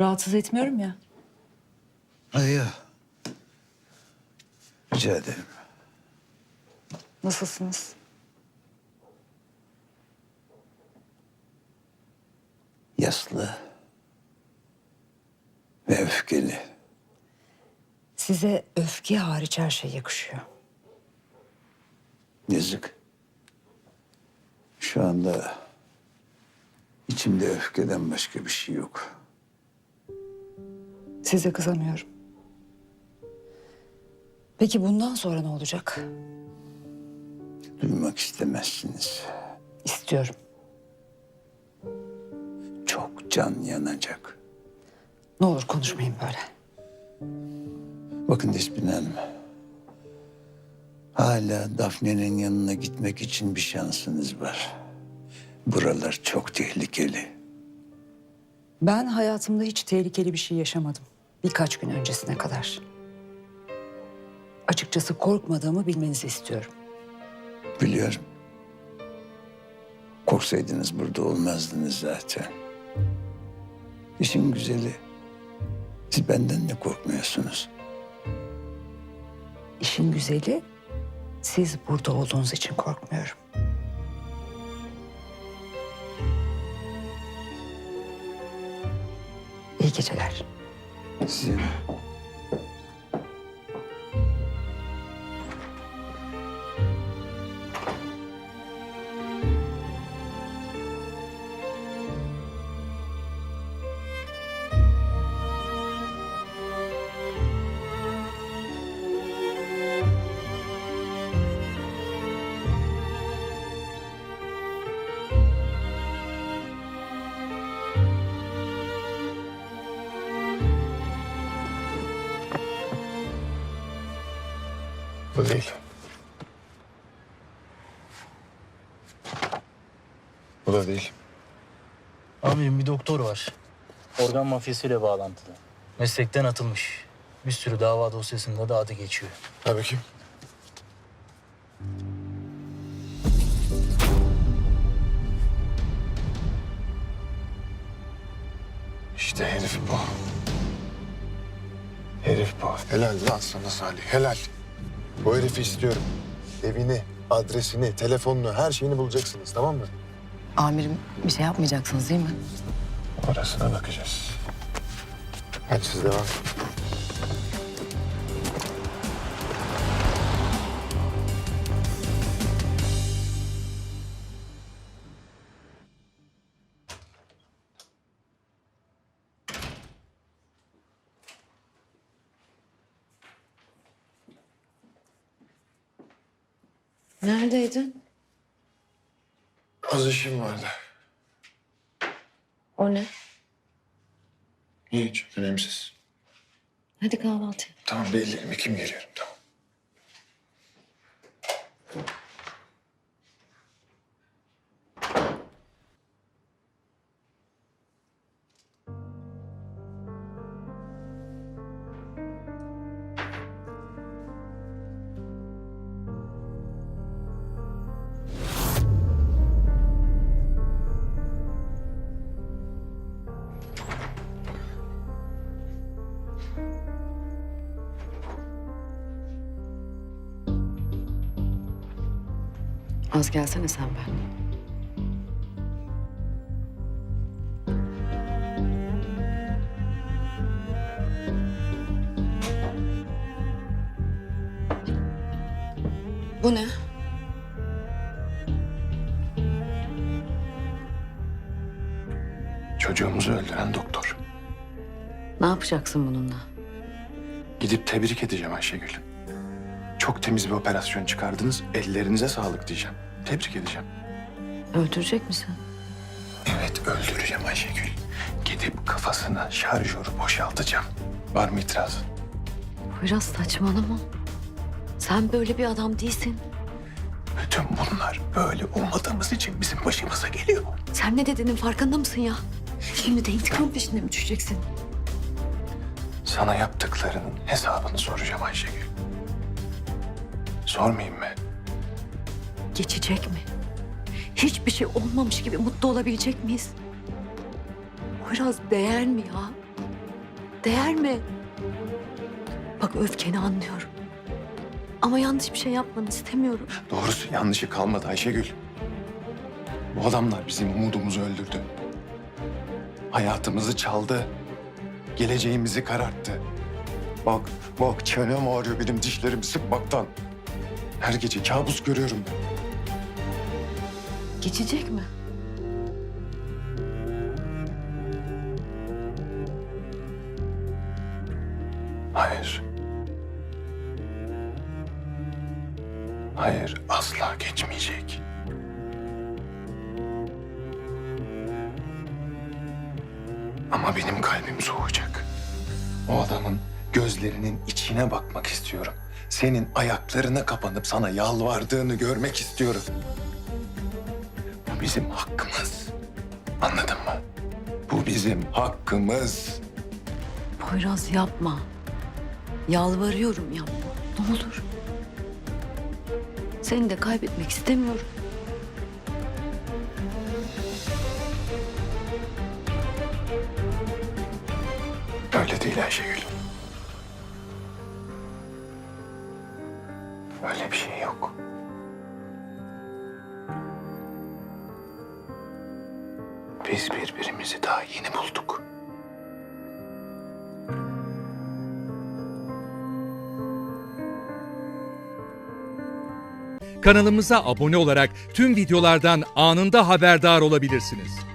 Rahatsız etmiyorum ya. Hayır. Rica ederim. Nasılsınız? Yaslı. Ve öfkeli. Size öfke hariç her şey yakışıyor. Yazık. Şu anda içimde öfkeden başka bir şey yok. Size kızamıyorum. Peki bundan sonra ne olacak? Duymak istemezsiniz. İstiyorum. Çok can yanacak. Ne olur konuşmayın böyle. Bakın Despin Hanım. Hala Daphne'nin yanına gitmek için bir şansınız var. Buralar çok tehlikeli. Ben hayatımda hiç tehlikeli bir şey yaşamadım. Birkaç gün öncesine kadar. Açıkçası korkmadığımı bilmenizi istiyorum. Biliyorum. Korksaydınız burada olmazdınız zaten. İşin güzeli. Siz benden de korkmuyorsunuz. İşin güzeli siz burada olduğunuz için korkmuyorum. İyi geceler. 行。Bu değil. Bu da değil. Amirim bir doktor var. Organ mafyasıyla bağlantılı. Meslekten atılmış. Bir sürü dava dosyasında da adı geçiyor. Ha bakayım. İşte herif bu. Herif bu. Helal lan sana Salih, helal. Bu herifi istiyorum. Evini, adresini, telefonunu, her şeyini bulacaksınız tamam mı? Amirim bir şey yapmayacaksınız değil mi? Orasına bakacağız. Hadi siz devam. Neredeydin? Az işim vardı. O ne? Hiç, önemsiz. Hadi kahvaltıya. Tamam belli. Kim geliyorum tamam. Az gelsene sen ben. Bu ne? Çocuğumuzu öldüren doktor. Ne yapacaksın bununla? Gidip tebrik edeceğim Ayşegül. Çok temiz bir operasyon çıkardınız. Ellerinize sağlık diyeceğim. Tebrik edeceğim. Öldürecek misin? Evet öldüreceğim Ayşegül. Gidip kafasına şarjörü boşaltacağım. Var mı itirazın? Biraz saçmalama. Sen böyle bir adam değilsin. Bütün bunlar böyle olmadığımız için bizim başımıza geliyor. Sen ne dediğinin farkında mısın ya? Şimdi de intikam peşinde mi düşeceksin? Sana yaptıklarının hesabını soracağım Ayşegül. Sormayayım mı? Geçecek mi? Hiçbir şey olmamış gibi mutlu olabilecek miyiz? Biraz değer mi ya? Değer mi? Bak öfkeni anlıyorum. Ama yanlış bir şey yapmanı istemiyorum. Doğrusu yanlışı kalmadı Ayşegül. Bu adamlar bizim umudumuzu öldürdü. Hayatımızı çaldı. Geleceğimizi kararttı. Bak, bak çenem ağrıyor benim dişlerimi sıkmaktan. Her gece kabus görüyorum ben. Geçecek mi? Hayır. Hayır, asla geçmeyecek. Ama benim kalbim soğuyacak. O adamın gözlerinin içine bakmak istiyorum. Senin ayaklarına kapanıp sana yalvardığını görmek istiyorum. Bu bizim hakkımız. Anladın mı? Bu bizim hakkımız. Poyraz yapma. Yalvarıyorum yapma. Ne olur. Seni de kaybetmek istemiyorum. Öyle değil Ayşegül. Öyle bir şey yok. Biz birbirimizi daha yeni bulduk. Kanalımıza abone olarak tüm videolardan anında haberdar olabilirsiniz.